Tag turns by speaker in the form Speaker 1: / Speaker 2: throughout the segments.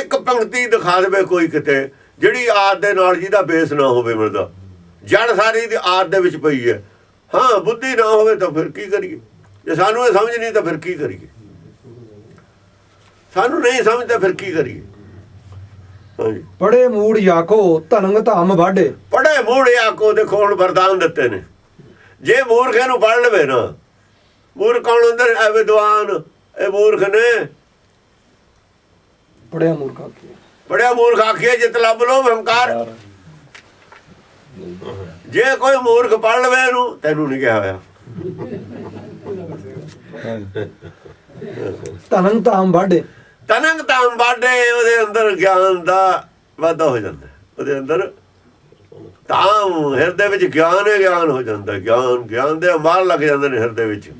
Speaker 1: ਇੱਕ ਪੰਕਤੀ ਦਿਖਾ ਦੇਵੇ ਕੋਈ ਕਿਤੇ ਜਿਹੜੀ ਆਦ ਦੇ ਨਾਲ ਜਿਹਦਾ ਬੇਸ ਨਾ ਹੋਵੇ ਮਿਲਦਾ। ਜੜ ਸਾਰੀ ਦੀ ਆਦ ਦੇ ਵਿੱਚ ਪਈ ਹੈ। ਹਾਂ ਬੁੱਧੀ ਨਾ ਹੋਵੇ ਤਾਂ ਫਿਰ ਕੀ ਕਰੀਏ? ਜੇ ਸਾਨੂੰ ਇਹ ਸਮਝ ਨਹੀਂ ਤਾਂ ਫਿਰ ਕੀ ਕਰੀਏ? ਸਾਨੂੰ ਨਹੀਂ ਸਮਝਦਾ ਫਿਰ ਕੀ ਕਰੀਏ?
Speaker 2: ਪੜੇ ਮੂੜ ਯਾਕੋ ਧਨੰਗ ਧਾਮ ਵਾਢੇ।
Speaker 1: ਪੜੇ ਮੂੜਿਆ ਕੋ ਦੇਖੋ ਹੁਣ ਵਰਦਾਨ ਦਿੱਤੇ ਨੇ। ਜੇ ਮੂਰਖ ਨੂੰ ਪੜ ਲਵੇ ਨਾ ਮੂਰਖ ਕੌਣ ਹੁੰਦਾ? ਐ ਵਿਦਵਾਨ ਇਹ ਮੂਰਖ ਨੇ।
Speaker 2: ਪੜਿਆ ਮੂਰਖਾ ਕੀ
Speaker 1: ਪੜਿਆ ਮੂਰਖ ਆਖੀਏ ਜਿਤ ਲੱਭ ਲੋ ਹੰਕਾਰ। ਜੇ ਕੋਈ ਮੂਰਖ ਪੜ ਲਵੇ ਇਹਨੂੰ ਤੈਨੂੰ ਨਹੀਂ ਕਿਹਾ ਹੋਇਆ।
Speaker 2: ਧਨੰਗ ਧਾਮ ਵਾਢੇ।
Speaker 1: ਤਨੰਗ ਤਾਂ ਬਾਡੇ ਉਹਦੇ ਅੰਦਰ ਗਿਆਨ ਦਾ ਵਾਧਾ ਹੋ ਜਾਂਦਾ। ਉਹਦੇ ਅੰਦਰ ਤਾਂ ਹਿਰਦੇ ਵਿੱਚ ਗਿਆਨ ਹੈ ਗਿਆਨ ਹੋ ਜਾਂਦਾ। ਗਿਆਨ ਗਿਆਨ ਦੇ ਅਮਾਰ ਲੱਗ ਜਾਂਦੇ ਨੇ ਹਿਰਦੇ ਵਿੱਚ।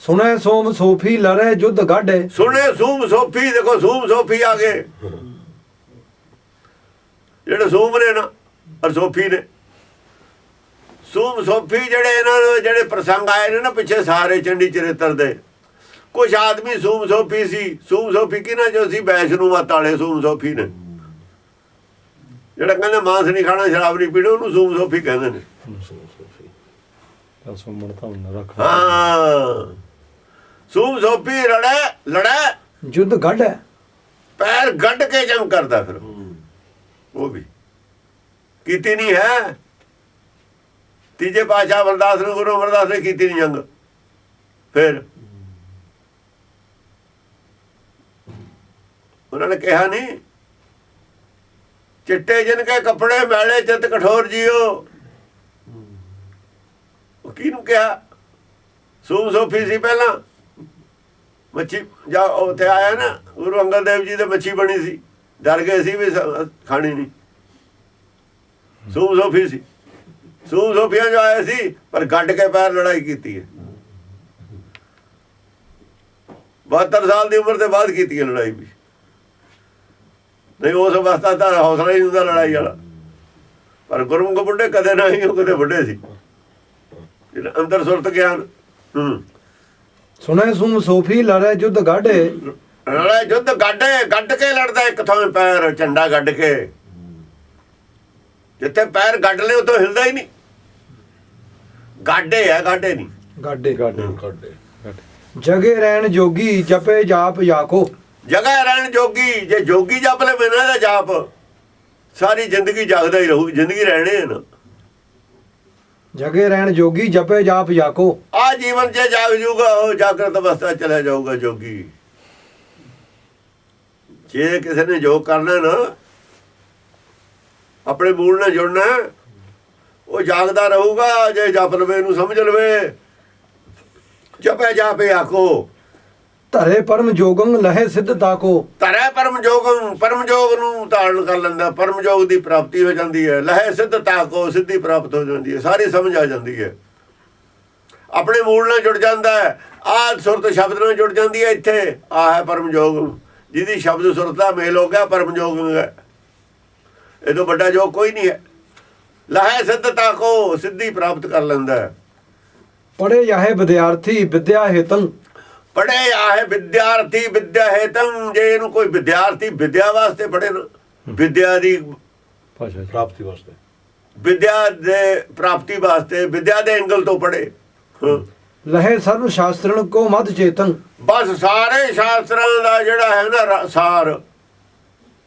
Speaker 2: ਸੁਨੇ ਸੋਮ ਸੋਫੀ ਲਰੇ ਜੁਧ ਗਾਢੇ।
Speaker 1: ਸੁਣੇ ਸੂਮ ਸੋਫੀ ਦੇਖੋ ਸੂਮ ਸੋਫੀ ਆ ਗਏ। ਜਿਹੜੇ ਸੂਮ ਨੇ ਨਾ ਔਰ ਸੋਫੀ ਨੇ। ਸੂਮ ਸੋਫੀ ਜਿਹੜੇ ਇਹਨਾਂ ਦੇ ਜਿਹੜੇ ਪ੍ਰਸੰਗ ਆਏ ਨੇ ਨਾ ਪਿੱਛੇ ਸਾਰੇ ਚੰਡੀ ਚਰਿੱਤਰ ਦੇ। ਕੁਝ ਆਦਮੀ ਸੂਮ ਸੋਫੀ ਸੀ ਸੂਮ ਸੋਫੀ ਕਿਹਨਾਂ ਜੋ ਸੀ? ਵੈਸ਼ਨੂ ਮਤ ਵਾਲੇ ਸੂਮ ਸੋਫੀ ਨੇ। ਜਿਹੜਾ ਕਹਿੰਦੇ ਮਾਂਸ ਨਹੀਂ ਖਾਣਾ ਸ਼ਰਾਬ ਨਹੀਂ ਪੀਣਾ ਉਹਨੂੰ ਸੂਮ ਸੋਫੀ ਕਹਿੰਦੇ ਨੇ।
Speaker 3: ਸੁਮਣ ਤਾਂ ਨਾ ਰੱਖ।
Speaker 1: ਹਾਂ। ਸੂਮ ਸੋਫੀ ਲੜਾ ਲੜਾ।
Speaker 2: ਜੁਧ ਗਾਢੇ
Speaker 1: ਪੈਰ ਗੱਡ ਕੇ ਜੰਗ ਕਰਦਾ ਫਿਰ। ਉਹ ਵੀ। ਕੀਤੀ ਨਹੀਂ ਹੈ। ਤੀਜੇ ਪਾਸ਼ਾ ਅਮਰਦਾਸ ਨੂੰ ਗੁਰੂ ਅਮਰਦਾਸ ਨੇ ਕੀਤੀ ਨਹੀਂ ਜੰਗ। ਫਿਰ ਉਹਨਾਂ ਨੇ ਕਿਹਾ ਨਹੀਂ ਚਿੱਟੇ ਜਿਨ ਕੇ ਕੱਪੜੇ ਮੈਲੇ ਚਿਤ ਕਠੋਰ ਜੀਓ। ਉਹ ਕਿਹਨੂੰ ਕਿਹਾ? ਸੂਮ ਸੋਫੀ ਸੀ ਪਹਿਲਾਂ। ਮੱਛੀ, ਜਾ ਉੱਥੇ ਆਇਆ ਨਾ, ਗੁਰੂ ਅੰਗਦ ਦੇਵ ਜੀ ਦੇ ਮੱਛੀ ਬਣੀ ਸੀ। ਡਰ ਗਏ ਸੀ ਵੀ ਖਾਣੀ ਨਹੀਂ। ਸੂਮ ਸੋਫੀ ਸੀ। ਸੂਮ ਸੋਫੀਆਂ ਜੋ ਆਏ ਸੀ, ਪਰ ਗੱਡ ਕੇ ਪੈਰ ਲੜਾਈ ਕੀਤੀ ਹੈ। 72 ਸਾਲ ਦੀ ਉਮਰ ਦੇ ਬਾਅਦ ਕੀਤੀ ਹੈ ਲੜਾਈ ਵੀ। ਨਹੀਂ, ਉਸ ਅਵਸਥਾ ਦਾ ਹੌਸਲਾ ਹੀ ਨਹੀਂ ਹੁੰਦਾ ਲੜਾਈ ਵਾਲਾ। ਪਰ ਗੁਰਮੁਖ ਬੁੱਢੇ ਕਦੇ ਨਹੀਂ ਉਹ ਕਦੇ ਵੱਡੇ ਸੀ। ਅੰਦਰ ਸੁਰਤ ਗਿਆਨ ਹੂੰ।
Speaker 2: ਸੁਨੇ ਸੋਮ ਸੋਫੀ ਲਰੇ ਜੁਧ ਗਾਢੇ।
Speaker 1: ਲੜਾ ਜੁੱਧ ਗੱਡ ਗੱਡ ਕੇ ਲੜਦਾ ਇੱਕ ਥਾਂ ਪੈਰ ਝੰਡਾ ਗੱਡ ਕੇ। ਜਿੱਥੇ ਪੈਰ ਗੱਡ ਲਏ ਉਤੋਂ ਹਿਲਦਾ ਹੀ ਨਹੀਂ। ਗਾਡੇ ਹੈ ਗਾਡੇ ਨਹੀਂ।
Speaker 2: ਗਾਢੇ।
Speaker 3: ਗਾਡੇ
Speaker 4: ਕੱਢੇ
Speaker 2: ਜਗੇ ਰਹਿਣ ਜੋਗੀ ਜਪੇ ਜਾਪ ਯਾਕੋ।
Speaker 1: ਜਗ੍ਹਾ ਰਹਿਣ ਜੋਗੀ ਜੇ ਜੋਗੀ ਜਪ ਲੈ ਬਿਨਾਂ ਦਾ ਜਾਪ। ਸਾਰੀ ਜ਼ਿੰਦਗੀ ਜਾਗਦਾ ਹੀ ਰਹੂ ਜ਼ਿੰਦਗੀ ਰਹਿਣੇ ਨਾ।
Speaker 2: ਜਗੇ ਰਹਿਣ ਜੋਗੀ, ਜਪੇ ਜਾਪ ਯਾਕੋ
Speaker 1: ਆ ਜੀਵਨ 'ਚ ਜਾਗ ਜੂਗਾ, ਉਹ ਜਾਗਰਤ ਅਵਸਥਾ ਚਲਾ ਜਾਊਗਾ ਜੋਗੀ। ਜੇ ਕਿਸੇ ਨੇ ਜੋਗ ਕਰਨਾ ਨਾ, ਆਪਣੇ ਮੂਲ ਨਾਲ ਜੁੜਨਾ, ਉਹ ਜਾਗਦਾ ਰਹੂਗਾ, ਜੇ ਜਪ ਲਵੇ ਨੂੰ ਸਮਝ ਲਵੇ। ਜਪੇ ਜਾਪੇ ਆਖੋ।
Speaker 2: ਧਰੇ ਪਰਮ ਜੋਗੰ ਲਹੇ ਸਿੱਧ ਤਾਕੋ।
Speaker 1: ਧਰੈ ਪਰਮ ਜੋਗੰ ਪਰਮ ਜੋਗ ਨੂੰ ਧਾਰਨ ਕਰ ਲੈਂਦਾ ਪਰਮ ਜੋਗ ਦੀ ਪ੍ਰਾਪਤੀ ਹੋ ਜਾਂਦੀ ਹੈ। ਲਹੇ ਸਿੱਧਤਾ ਕੋ ਸਿੱਧੀ ਪ੍ਰਾਪਤ ਹੋ ਜਾਂਦੀ ਹੈ। ਸਾਰੀ ਸਮਝ ਆ ਜਾਂਦੀ ਹੈ। ਆਪਣੇ ਮੂਲ ਨਾਲ ਜੁੜ ਜਾਂਦਾ ਹੈ। ਆਹ ਸੁਰਤ ਸ਼ਬਦ ਨਾਲ ਜੁੜ ਜਾਂਦੀ ਹੈ ਇੱਥੇ। ਆਹ ਹੈ ਪਰਮ ਜੋਗ ਜਿਹਦੀ ਸ਼ਬਦ ਸੁਰਤ ਦਾ ਮੇਲ ਹੋ ਗਿਆ ਪਰਮ ਜੋਗ ਹੈ। ਇਹ ਤੋਂ ਵੱਡਾ ਜੋਗ ਕੋਈ ਨਹੀਂ ਹੈ। ਲਹੇ ਸਿੱਧਤਾ ਕੋ ਸਿੱਧੀ ਪ੍ਰਾਪਤ ਕਰ ਲੈਂਦਾ ਹੈ।
Speaker 2: ਪੜੇ ਯਾਹੇ ਵਿਦਿਆਰਥੀ ਵਿਦਿਆ ਹੇਤੰ
Speaker 1: ਪੜੇ ਆਏ ਵਿਦਿਆਰਥੀ ਵਿਦਿਆ ਹੇਤੰ ਜੇ ਇਹਨੂੰ ਕੋਈ ਵਿਦਿਆਰਥੀ ਵਿਦਿਆ ਵਾਸਤੇ ਪੜੇ ਨਾ ਵਿਦਿਆ ਦੀ
Speaker 3: ਭਾਸ਼ਾ
Speaker 4: ਪ੍ਰਾਪਤੀ ਵਾਸਤੇ।
Speaker 1: ਵਿਦਿਆ ਦੇ ਪ੍ਰਾਪਤੀ ਵਾਸਤੇ ਵਿਦਿਆ ਦੇ ਐਂਗਲ ਤੋਂ ਪੜੇ
Speaker 2: ਲਹੇ ਸਰਵ ਸ਼ਾਸਤਰਣ ਕੋ ਮਦ ਚੇਤੰ
Speaker 1: ਬਸ ਸਾਰੇ ਸ਼ਾਸਤਰਾਂ ਦਾ ਜਿਹੜਾ ਹੈ ਨਾ ਸਾਰ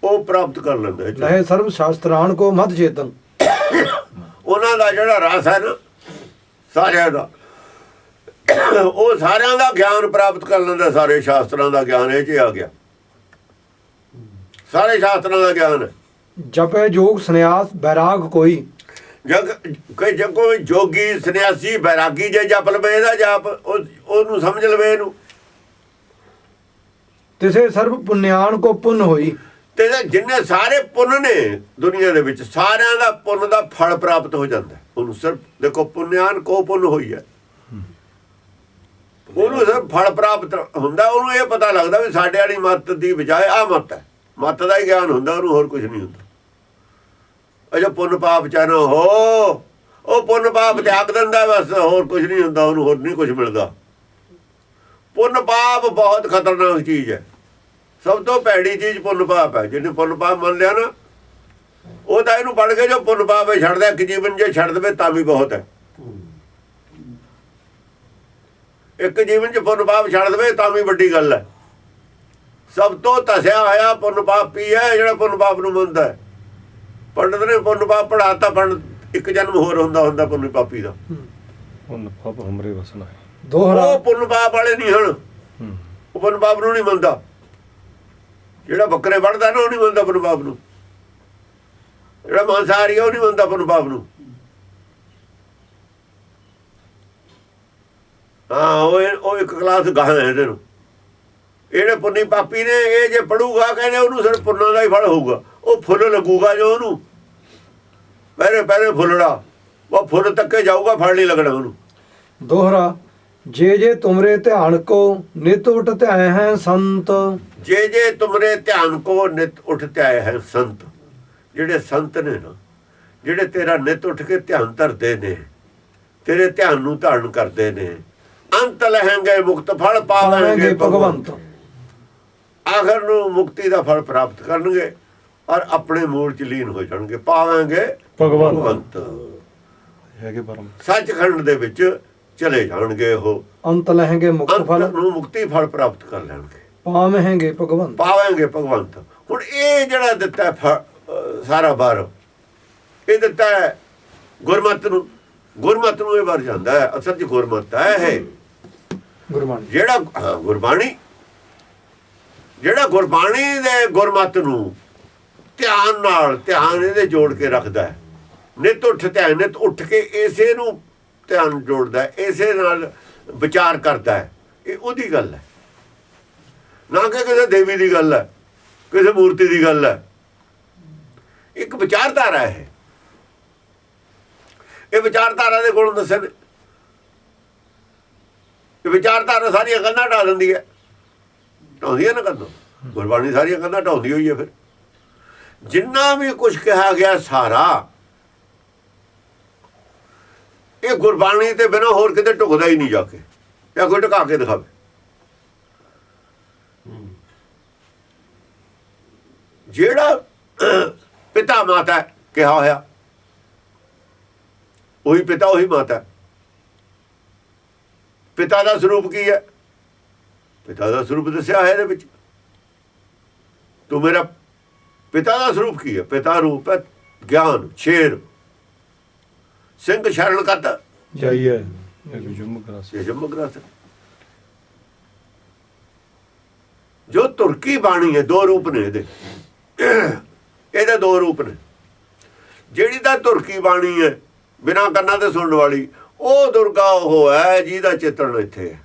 Speaker 1: ਉਹ ਪ੍ਰਾਪਤ ਕਰ ਲੈਂਦਾ ਹੈ।
Speaker 2: ਲਹੇ ਸਰਵ ਸ਼ਾਸਤਰਾਨ ਕੋ ਮਦ ਚੇਤੰ
Speaker 1: ਉਹਨਾਂ ਦਾ ਜਿਹੜਾ ਰਸ ਹੈ ਨਾ ਸਾਰਿਆਂ ਦਾ। ਉਹ ਸਾਰਿਆਂ ਦਾ ਗਿਆਨ ਪ੍ਰਾਪਤ ਕਰ ਲੈਂਦਾ ਸਾਰੇ ਸ਼ਾਸਤਰਾਂ ਦਾ ਗਿਆਨ ਇਹ ਚ ਆ ਗਿਆ। ਸਾਰੇ ਸ਼ਾਸਤਰਾਂ ਦਾ ਗਿਆਨ।
Speaker 2: ਜਪੇ ਜੋਗ ਸੰਨਿਆਸ ਬੈਰਾਗ ਕੋਈ।
Speaker 1: ਜਗ ਕੋਈ ਜੇ ਕੋਈ ਜੋਗੀ ਸੰਨਿਆਸੀ ਬੈਰਾਗੀ ਜੇ ਜਪ ਲਵੇ ਇਹਦਾ ਜਪ ਉਹ- ਉਹਨੂੰ ਸਮਝ ਲਵੇ ਇਹਨੂੰ।
Speaker 2: ਤਿਸੇ ਸਰਬ ਪੁੰਨਿਆਨ ਕੋ ਪੁੰਨ ਹੋਈ।
Speaker 1: ਤੇ ਜਿੰਨੇ ਸਾਰੇ ਪੁੰਨ ਨੇ ਦੁਨੀਆ ਦੇ ਵਿੱਚ ਸਾਰਿਆਂ ਦਾ ਪੁੰਨ ਦਾ ਫਲ ਪ੍ਰਾਪਤ ਹੋ ਜਾਂਦਾ। ਉਹਨੂੰ ਸਿਰਫ ਦੇਖੋ ਪੁੰਨਿਆਨ ਕੋ ਪੁੰਨ ਹੋਈ ਹੈ। ਉਹਨੂੰ ਸਿਰਫ ਫਲ ਪ੍ਰਾਪਤ ਹੁੰਦਾ, ਉਹਨੂੰ ਇਹ ਪਤਾ ਲੱਗਦਾ ਵੀ ਸਾਡੇ ਵਾਲੀ ਮੱਤ ਦੀ ਬਜਾਏ ਆ ਮੱਤ ਹੈ। ਮੱਤ ਦਾ ਹੀ ਗਿਆਨ ਹੁੰਦਾ, ਉਹਨੂੰ ਹੋਰ ਕੁਝ ਨਹੀਂ ਹੁੰਦਾ। ਅਜਾ ਪੁੰਨ ਪਾਪ ਚਾਨੋ ਹੋ ਉਹ ਪੁੰਨ ਪਾਪ ਤਿਆਗ ਦਿੰਦਾ ਬਸ, ਹੋਰ ਕੁਝ ਨਹੀਂ ਹੁੰਦਾ, ਉਹਨੂੰ ਹੋਰ ਨਹੀਂ ਕੁਝ ਮਿਲਦਾ। ਪੁੰਨ ਪਾਪ ਬਹੁਤ ਖਤਰਨਾਕ ਚੀਜ਼ ਹੈ। ਸਭ ਤੋਂ ਭੈੜੀ ਚੀਜ਼ ਪੁੰਨ ਪਾਪ ਹੈ। ਜਿਹਨੇ ਪੁੰਨ ਪਾਪ ਮੰਨ ਲਿਆ ਨਾ, ਉਹ ਤਾਂ ਇਹਨੂੰ ਪੜ ਕੇ ਜੋ ਪੁੰਨ ਪਾਪ ਹੈ ਛੱਡਦਾ ਇੱਕ ਜੀਵਨ ਜੇ ਛੱਡ ਦੇਵੇ ਤਾਂ ਵੀ ਬਹੁਤ ਹੈ। ਇੱਕ ਜੀਵਨ ਚ ਪੁੰਨ ਪਾਪ ਛੱਡ ਦੇਵੇ ਤਾਂ ਵੀ ਵੱਡੀ ਗੱਲ ਹੈ। ਸਭ ਤੋਂ ਤਸਿਆ ਹੋਇਆ ਪੁੰਨ ਪਾਪੀ ਹੈ? ਜਿਹੜਾ ਪੁੰਨ ਪਾਪ ਨੂੰ ਮੰਨਦਾ ਹੈ। ਪੰਡਤ ਨੇ ਪੁੰਨ ਪਾਪ ਪੜਾਤਾ ਪੰਡਤ ਇੱਕ ਜਨਮ ਹੋਰ ਹੁੰਦਾ ਹੁੰਦਾ ਪੁੰਨ ਪਾਪੀ ਦਾ।
Speaker 3: ਉਹ ਨਫਾ ਹਮਰੇ ਵਸਣਾ ਹੈ।
Speaker 2: ਦੋਹਰਾ
Speaker 1: ਉਹ ਪੁੰਨ ਪਾਪ ਵਾਲੇ ਨਹੀਂ ਹਨ।
Speaker 3: ਹੂੰ।
Speaker 1: ਉਹ ਪੁੰਨ ਪਾਪ ਨੂੰ ਨਹੀਂ ਮੰਨਦਾ। ਜਿਹੜਾ ਬੱਕਰੇ ਵੜਦਾ ਨਾ ਉਹ ਨਹੀਂ ਮੰਨਦਾ ਪੁੰਨ ਪਾਪ ਨੂੰ। ਜਿਹੜਾ ਮਾਂਸਾਹਾਰੀ ਹੈ ਉਹ ਨਹੀਂ ਮੰਨਦਾ ਪੁੰਨ ਪਾਪ ਨੂੰ। ਹਾਂ ਉਹ ਇੱਕ ਕਲਾਸ ਗਾਹ ਹੈ ਇਹਦੇ ਨੂੰ। ਇਹਨੇ ਪੁੰਨੀ ਪਾਪੀ ਨੇ ਇਹ ਜੇ ਪੜੂਗਾ ਕਹਿੰਦੇ ਉਹਨੂੰ ਸਿਰ ਪੁੰਨਾਂ ਦਾ ਹੀ ਫਲ ਹੋਊਗਾ। ਉਹ ਫੁੱਲ ਲੱਗੂਗਾ ਜੋ ਉਹਨੂੰ। ਪਹਿਰੇ ਪਹਿਰੇ ਫੁੱਲੜਾ। ਉਹ ਫੁੱਲ ਤੱਕੇ ਜਾਊਗਾ ਫਲ ਨਹੀਂ ਲੱਗਣਾ ਉਹਨੂੰ।
Speaker 2: ਦੋਹਰਾ ਜੇ ਜੇ ਤੁਮਰੇ ਧਿਆਨ ਕੋ ਨਿਤ ਉਠ ਧਿਆਏ ਹੈ ਸੰਤ।
Speaker 1: ਜੇ ਜੇ ਤੁਮਰੇ ਧਿਆਨ ਕੋ ਨਿਤ ਉੱਠ ਆਏ ਹੈ ਸੰਤ। ਜਿਹੜੇ ਸੰਤ ਨੇ ਨਾ ਜਿਹੜੇ ਤੇਰਾ ਨਿਤ ਉੱਠ ਕੇ ਧਿਆਨ ਧਰਦੇ ਨੇ ਤੇਰੇ ਧਿਆਨ ਨੂੰ ਧਾਰਨ ਕਰਦੇ ਨੇ ਅੰਤ ਲਹਿੰਗੇ ਮੁਕਤ ਫਲ ਪਾਵਾਂਗੇ
Speaker 2: ਪਾਵਾਂਗੇ
Speaker 1: ਭਗਵੰਤ। ਆਖਰ ਨੂੰ ਮੁਕਤੀ ਦਾ ਫਲ ਪ੍ਰਾਪਤ ਕਰਨਗੇ ਔਰ ਆਪਣੇ ਮੂਲ ਚ ਲੀਨ ਹੋ ਜਾਣਗੇ। ਪਾਵਾਂਗੇ ਭਗਵੰਤ।
Speaker 3: ਹੈਗੇ ਪਰਮ।
Speaker 1: ਸੱਚਖੰਡ ਦੇ ਵਿੱਚ ਚਲੇ ਜਾਣਗੇ ਉਹ।
Speaker 2: ਅੰਤ ਲਹਿੰਗੇ ਮੁਕਤ ਫਲ।
Speaker 1: ਨੂੰ ਮੁਕਤੀ ਫਲ ਪ੍ਰਾਪਤ ਕਰ ਲੈਣਗੇ।
Speaker 2: ਪਾਵਹਿੰਗੇ ਭਗਵੰਤ।
Speaker 1: ਪਾਵਾਂਗੇ ਭਗਵੰਤ। ਹੁਣ ਇਹ ਜਿਹੜਾ ਦਿੱਤਾ ਸਾਰਾ ਬਾਰ ਇਹ ਦਿੱਤਾ ਗੁਰਮਤ ਨੂੰ। ਗੁਰਮਤ ਨੂੰ ਇਹ ਵਰ ਜਾਂਦਾ ਹੈ। ਅਸਲ ਚ ਗੁਰਮਤ ਹੈ ਇਹ।
Speaker 2: ਗੁਰਬਾਣੀ।
Speaker 1: ਜਿਹੜਾ ਹਾਂ, ਗੁਰਬਾਣੀ? ਜਿਹੜਾ ਗੁਰਬਾਣੀ ਦੇ ਗੁਰਮਤ ਨੂੰ ਧਿਆਨ ਨਾਲ ਧਿਆਨ ਇਹਦੇ ਜੋੜ ਕੇ ਰੱਖਦਾ ਹੈ। ਨਿਤ ਉੱਠ ਧਿਆਨ ਨਿਤ ਉੱਠ ਕੇ ਇਸੇ ਨੂੰ ਧਿਆਨ ਜੋੜਦਾ ਇਸੇ ਨਾਲ ਵਿਚਾਰ ਕਰਦਾ ਹੈ। ਇਹ ਉਹਦੀ ਗੱਲ ਹੈ। ਨਾ ਕਿ ਕਿਸੇ ਦੇਵੀ ਦੀ ਗੱਲ ਹੈ ਕਿਸੇ ਮੂਰਤੀ ਦੀ ਗੱਲ ਹੈ। ਇੱਕ ਵਿਚਾਰਧਾਰਾ ਹੈ ਇਹ। ਵਿਚਾਰਧਾਰਾ ਦੇ ਗੁਣ ਦੱਸਣ ਵਿਚਾਰਧਾਰਾ ਸਾਰੀਆਂ ਕੰਧਾਂ ਢਾ ਦਿੰਦੀ ਹੈ। ਢਾਉਂਦੀ ਨਾ ਕੰਧਾਂ? ਗੁਰਬਾਣੀ ਸਾਰੀਆਂ ਕੰਧਾਂ ਢਾਉਂਦੀ ਹੋਈ ਹੈ ਫਿਰ। ਜਿੰਨਾ ਵੀ ਕੁਝ ਕਿਹਾ ਗਿਆ ਸਾਰਾ, ਇਹ ਗੁਰਬਾਣੀ ਤੇ ਬਿਨਾਂ ਹੋਰ ਕਿਤੇ ਢੁਕਦਾ ਹੀ ਨਹੀਂ ਜਾ ਕੇ, ਜਾਂ ਕੋਈ ਢਕਾ ਕੇ ਦਿਖਾਵੇ। ਜਿਹੜਾ ਪਿਤਾ ਮਾਤਾ ਕਿਹਾ ਹੋਇਆ, ਉਹੀ ਪਿਤਾ, ਉਹੀ ਮਾਤਾ। ਪਿਤਾ ਦਾ ਸਰੂਪ ਕੀ ਹੈ? ਪਿਤਾ ਦਾ ਸਰੂਪ ਦੱਸਿਆ ਹੈ ਇਹਦੇ ਵਿੱਚ। ਤੂੰ ਮੇਰਾ ਪਿਤਾ ਦਾ ਸਰੂਪ ਕੀ ਹੈ? ਪਿਤਾ ਰੂਪ ਹੈ ਗਿਆਨ ਸ਼ੇਰ ਸਿੰਘ ਸ਼ਰਨ ਕਰਤਾ
Speaker 3: ਜਾਈਏ। ਇੱਕ ਜੁਮ
Speaker 1: ਇਹ ਜੰਮ ਗ੍ਰੰਥ ਜੋ ਤੁਰਕੀ ਬਾਣੀ ਹੈ ਦੋ ਰੂਪ ਨੇ ਇਹਦੇ। ਇਹਦੇ ਦੋ ਰੂਪ ਨੇ। ਜਿਹੜੀ ਤਾਂ ਤੁਰਕੀ ਬਾਣੀ ਹੈ ਬਿਨਾਂ ਕੰਨਾਂ ਤੇ ਸੁਣਨ ਵਾਲੀ ਉਹ ਦੁਰਗਾ ਉਹ ਹੈ ਜਿਹਦਾ ਚਿੱਤਰਨ ਇੱਥੇ ਹੈ।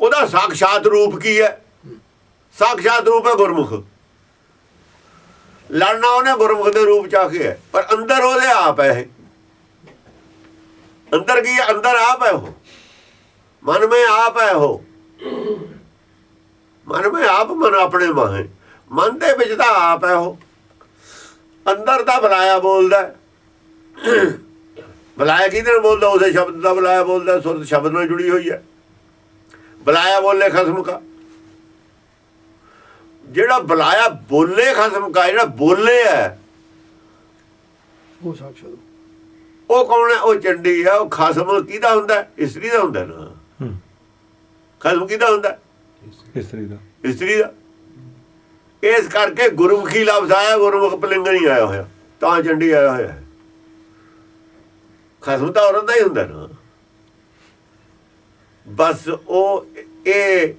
Speaker 1: ਉਹਦਾ ਸਾਖਸ਼ਾਤ ਰੂਪ ਕੀ ਹੈ? ਸਾਖਸ਼ਾਤ ਰੂਪ ਹੈ ਗੁਰਮੁਖ। ਲੜਨਾ ਉਹਨੇ ਗੁਰਮੁਖ ਦੇ ਰੂਪ ਚ ਆ ਕੇ ਹੈ, ਪਰ ਅੰਦਰ ਉਹਦੇ ਆਪ ਹੈ ਇਹ। ਅੰਦਰ ਕੀ ਹੈ? ਅੰਦਰ ਆਪ ਹੈ ਉਹ। ਮਨ में ਆਪ ਹੈ ਉਹ। ਮਨ में ਆਪ ਮਨ ਆਪਣੇ ਮਾਂ ਮਨ ਦੇ ਵਿੱਚ ਤਾਂ ਆਪ ਹੈ ਉਹ। ਅੰਦਰ ਦਾ ਬੁਲਾਇਆ ਬੋਲਦਾ। ਬੁਲਾਇਆ ਕਿਹਦੇ ਨਾਲ ਬੋਲਦਾ? ਉਸੇ ਸ਼ਬਦ ਦਾ ਬੁਲਾਇਆ ਬੋਲਦਾ ਸੁਰਤ ਸ਼ਬਦ ਨਾਲ ਜੁੜੀ ਹੋਈ ਹੈ। ਬੁਲਾਇਆ ਬੋਲੇ ਖਸਮ ਕਾ। ਜਿਹੜਾ ਬੁਲਾਇਆ ਬੋਲੇ ਖਸਮ ਕਾ ਜਿਹੜਾ ਬੋਲੇ ਹੈ
Speaker 2: ਉਹ ਸਾਖਸ਼ਾਤ
Speaker 1: ਉਹ ਕੌਣ ਹੈ? ਉਹ ਚੰਡੀ ਹੈ। ਉਹ ਖਸਮ ਕਿਹਦਾ ਹੁੰਦਾ? ਇਸਤਰੀ ਦਾ ਹੁੰਦਾ ਨਾ। ਖਸਮ ਕਿਹਦਾ ਹੁੰਦਾ?
Speaker 3: ਇਸਤਰੀ ਦਾ।
Speaker 1: ਇਸਤਰੀ ਦਾ। ਇਸ ਕਰਕੇ ਗੁਰਮੁਖੀ ਲਫ਼ਜ਼ ਆਇਆ, ਗੁਰਮੁਖ ਪਲਿੰਗ ਨਹੀਂ ਆਇਆ ਹੋਇਆ, ਤਾਂ ਚੰਡੀ ਆਇਆ ਹੋਇਆ ਖਸਮ ਤਾਂ ਔਰਤ ਦਾ ਹੀ ਹੁੰਦਾ ਨਾ। ਬਸ ਉਹ ਇਹ